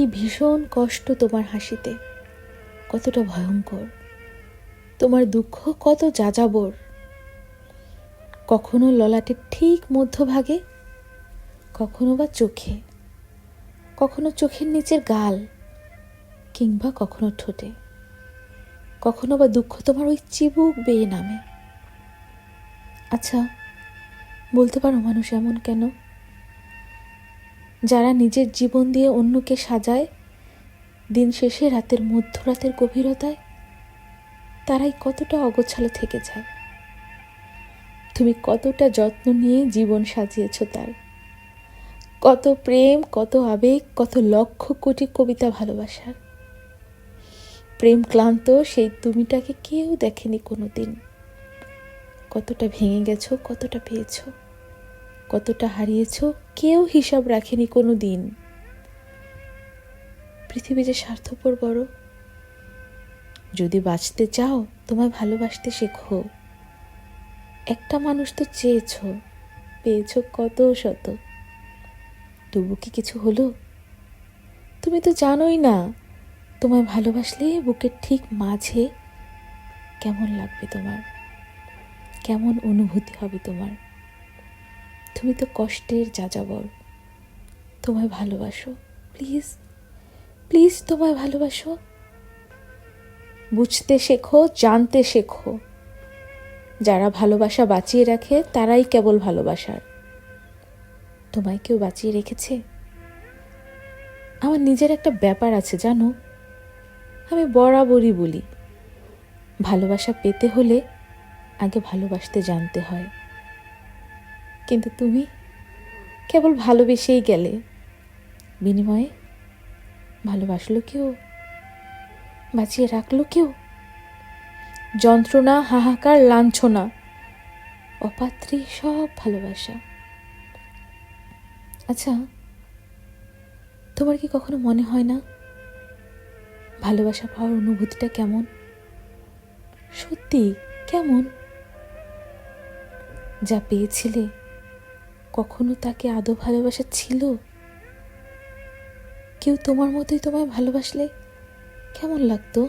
কি ভীষণ কষ্ট তোমার হাসিতে। কতটা ভয়ঙ্কর। তোমার দুঃখ কত যাযাবর। কখনো ললাটের ঠিক মধ্যভাগে, কখনো বা চোখে, কখনো চোখের নিচের গাল কিংবা কখনো ঠোঁটে, কখনো বা দুঃখ তোমার ওই চিবুক বেয়ে নামে। আচ্ছা বলতে পারো মানুষ এমন কেন? যারা নিজের জীবন দিয়ে অন্যকে সাজায়, দিন শেষে রাতের মধ্যরাতের গভীরতায়, তারাই কতটা অগোছালো থেকে যায়। তুমি কতটা যত্ন নিয়ে জীবন সাজিয়েছ তার। কত প্রেম, কত আবেগ, কত লক্ষ কোটি কবিতা ভালোবাসার প্রেম ক্লান্ত, সেই তুমিটাকে কেউ দেখেনি কোনো দিন কতটা ভেঙে গেছো, কতটা পেয়েছ। কতটা হারিয়েছ, কেউ হিসাব রাখেনি কোনো দিন। পৃথিবী যে স্বার্থপর বড়। যদি বাঁচতে চাও, তোমায় ভালোবাসতে শেখো। একটা মানুষ তো চেয়েছ, পেয়েছ কত শত। তবু কি কিছু হলো? তুমি তো জানোই না, তোমায় ভালোবাসলে বুকের ঠিক মাঝে কেমন লাগবে তোমার? কেমন অনুভূতি হবে তোমার? তুমি তো কষ্টের যাযাবর। তোমায় ভালোবাসো, প্লিজ। প্লিজ তোমায় ভালোবাসো। বুঝতে শেখো, জানতে শেখো। যারা ভালোবাসা বাঁচিয়ে রাখে, তারাই কেবল ভালোবাসার। তোমায় কেউ বাঁচিয়ে রেখেছে? আমার নিজের একটা ব্যাপার আছে, জানো? আমি বরাবরই বলি, ভালোবাসা পেতে হলে আগে ভালোবাসতে জানতে হয়। কিন্তু তুমি কেবল ভালোবেসেই গেলে। বিনিময়ে ভালোবাসলো কেউ? বাঁচিয়ে রাখল কেউ? যন্ত্রণা, হাহাকার, লাঞ্ছনা, অপাত্রী সব ভালোবাসা। আচ্ছা তোমার কি কখনো মনে হয় না ভালোবাসা পাওয়ার অনুভূতিটা কেমন? সত্যি কেমন? যা পেয়েছিলে কখনো তাকে আদৌ ভালোবাসা ছিল? কেউ তোমার মতোই তোমায় ভালোবাসলে কেমন লাগতো?